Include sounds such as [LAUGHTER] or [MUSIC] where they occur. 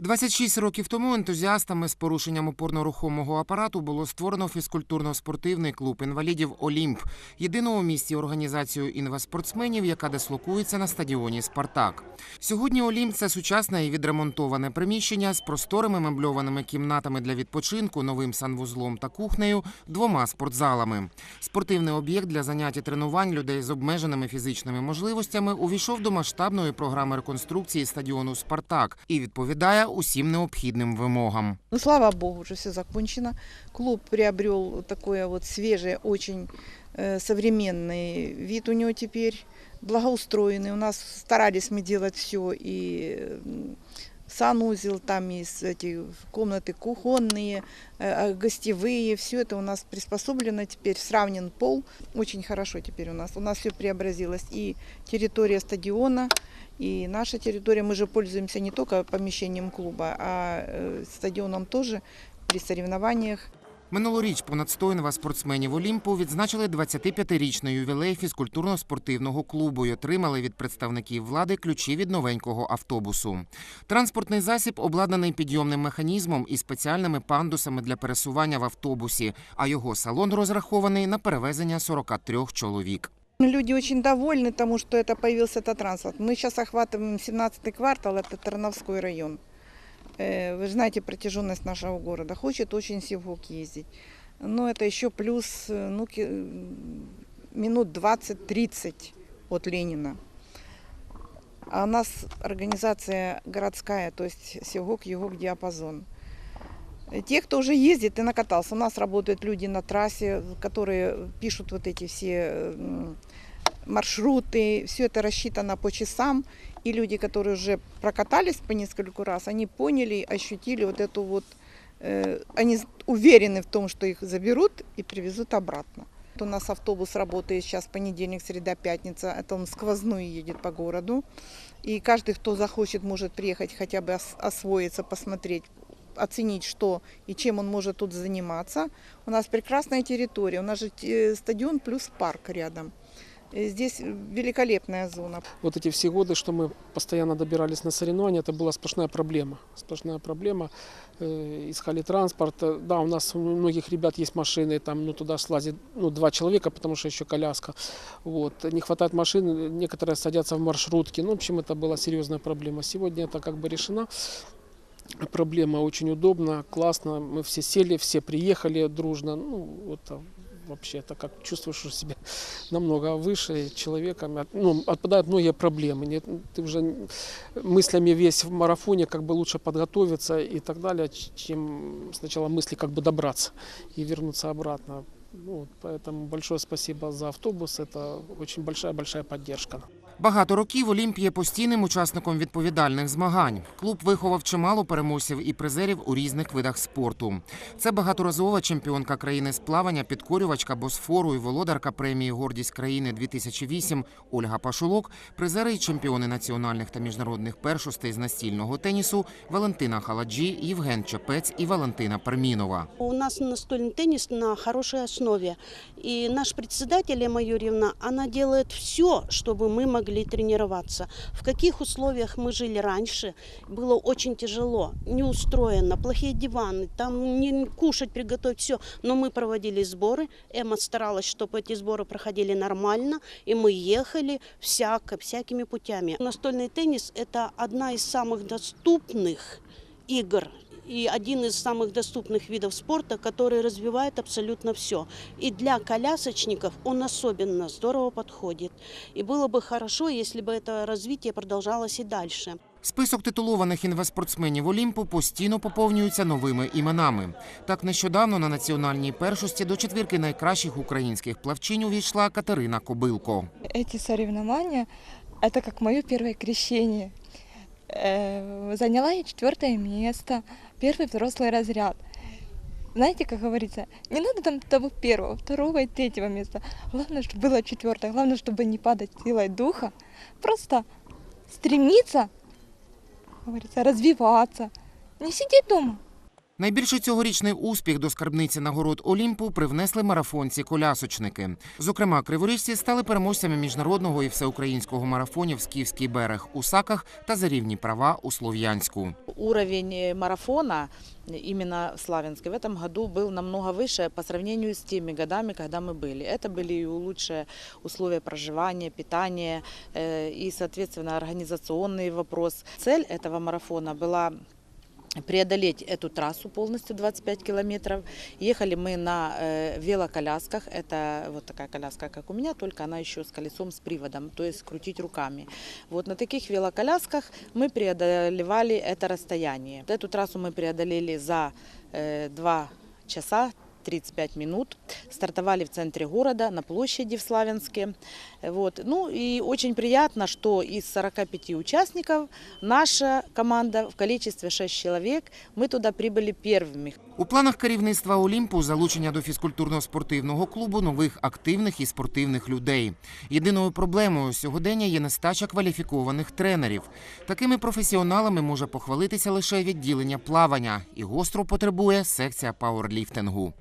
26 років тому ентузіастами з порушенням опорно-рухомого апарату було створено фізкультурно-спортивний клуб інвалідів Олімп, єдину у місті організацію інваспортсменів, яка дислокується на стадіоні Спартак. Сьогодні Олімп це сучасне і відремонтоване приміщення з просторими мебльованими кімнатами для відпочинку, новим санвузлом та кухнею, двома спортзалами. Спортивний об'єкт для занять і тренувань людей з обмеженими фізичними можливостями увійшов до масштабної програми реконструкції стадіону Спартак і відповідає усім необхідним вимогам. Ну, слава богу, уже все закончено. Клуб приобрел такой вот свежий, очень э, современный вид у него теперь, благоустроенный. У нас старались мы делать все, и м, санузел, там есть эти комнаты кухонные, э, гостевые, все это у нас приспособлено теперь, сравнен пол, очень хорошо теперь у нас. У нас все преобразилось, и территория стадиона, и наша территория, мы же пользуемся не только помещением клуба, а э, стадионом тоже при соревнованиях. Минулоріч понад 100 інваспортсменів Олімпу відзначили 25-річний ювілей фізкультурно-спортивного клубу і отримали від представників влади ключі від новенького автобусу. Транспортний засіб обладнаний підйомним механізмом і спеціальними пандусами для пересування в автобусі, а його салон розрахований на перевезення 43 чоловік. Люди очень довольны тому, что это появился этот транспорт. Мы сейчас охватываем 17-й квартал, это Тарновской район. Э, Вы же знаете протяженность нашего города. Хочет очень Севгук ездить. Но это еще плюс э, ну, ки- м, минут 20-30 от Ленина. А у нас организация городская, то есть Севгук, Югук, диапазон. Э, Те, кто уже ездит и накатался, у нас работают люди на трассе, которые пишут вот эти все м, маршруты, все это рассчитано по часам, и люди, которые уже прокатались по нескольку раз, они поняли, ощутили вот эту вот, э, они з- уверены в том, что их заберут и привезут обратно. Вот У нас автобус работает сейчас понедельник, среда, пятница, это он сквозной едет по городу, и каждый, кто захочет, может приехать хотя бы ос- освоиться, посмотреть, оценить, что и чем он может тут заниматься. У нас прекрасная территория, у нас же э, стадион плюс парк рядом. Э, Здесь великолепная зона. вот эти все годы, что мы постоянно добирались на соревнования, это была сплошная проблема. Сплошная проблема. Э, искали транспорт. Э, Да, у нас у многих ребят есть машины, там, ну, туда слазит ну, два человека, потому что еще коляска. Вот. Не хватает машин, некоторые садятся в маршрутки. Ну, в общем, это была серьезная проблема. Сегодня это как бы решена. Проблема очень удобно, классно. Мы все сели, все приехали дружно. Ну, вот а, вообще, это как чувствуешь себя [LAUGHS] намного выше человеком. От- Ну, отпадают многие проблемы. Нет, ты уже мыслями весь в марафоне, как бы лучше подготовиться и так далее, ч- чем сначала мысли как бы добраться и вернуться обратно. Ну, вот поэтому большое спасибо за автобус. Это очень большая-большая поддержка. Багато років Олімп є постійним учасником відповідальних змагань. Клуб виховав чимало переможців і призерів у різних видах спорту. Це багаторазова чемпіонка країни з плавання, підкорювачка Босфору і володарка премії Гордість країни 2008 Ольга Пашулок, призери і чемпіони національних та міжнародних першостей з настільного тенісу Валентина Халаджі, Євген Чепець і Валентина Пермінова. У нас настольный теннис на хорошей основе. И наш председатель Эмма Юрьевна, она делает все, чтобы мы могли тренироваться. В каких условиях мы жили раньше, было очень тяжело, неустроено, плохие диваны, там не кушать, приготовить, все. Но мы проводили сборы, Эмма старалась, чтобы эти сборы проходили нормально, и мы ехали всяко, всякими путями. Настольный теннис – это одна из самых доступных игр и один из самых доступных видов спорта, который развивает абсолютно все. И для колясочников он особенно здорово подходит. И было бы хорошо, если бы это развитие продолжалось и дальше. Список титулованих інвеспортсменів Олімпу постійно поповнюється новими іменами. Так нещодавно на національній першості до четвірки найкращих українських плавчинь увійшла Катерина Кобилко. Эти соревнования – это как мое первое крещение. Э, Заняла я четвертое место, Первый взрослый разряд. Знаете, как говорится, не надо там того первого, второго и третьего места. Главное, чтобы было четвертое. Главное, чтобы не падать силой духа. Просто стремиться, говорится, развиваться. Не сидеть дома. Найбільший цьогорічний успіх до скарбниці нагород Олімпу привнесли марафонці-колясочники. Зокрема, криворіжці стали переможцями міжнародного і всеукраїнського марафонів «Скіфський берег» у Саках та за рівні права у Слов'янську. Уровень э, марафона э, именно в Славянске в этом году был намного выше по сравнению с теми годами, когда мы были. Это были и лучшие условия проживания, питания э, и, соответственно, организационный вопрос. Цель этого марафона была преодолеть эту трассу полностью 25 километров. Ехали мы на э, велоколясках. Это вот такая коляска, как у меня, только она еще с колесом с приводом, то есть крутить руками. Вот на таких велоколясках мы преодолевали это расстояние. Эту трассу мы преодолели за э, 2 часа 35 минут. Стартовали в центре города, на площади в Славянске. Э, Вот. Ну и очень приятно, что из 45 участников наша команда в количестве 6 человек, мы туда прибыли первыми. У планах керівництва Олімпу залучення до фізкультурно-спортивного клубу нових активних і спортивних людей. Єдиною проблемою сьогодення є нестача кваліфікованих тренерів. Такими професіоналами може похвалитися лише відділення плавання і гостро потребує секція пауерліфтингу.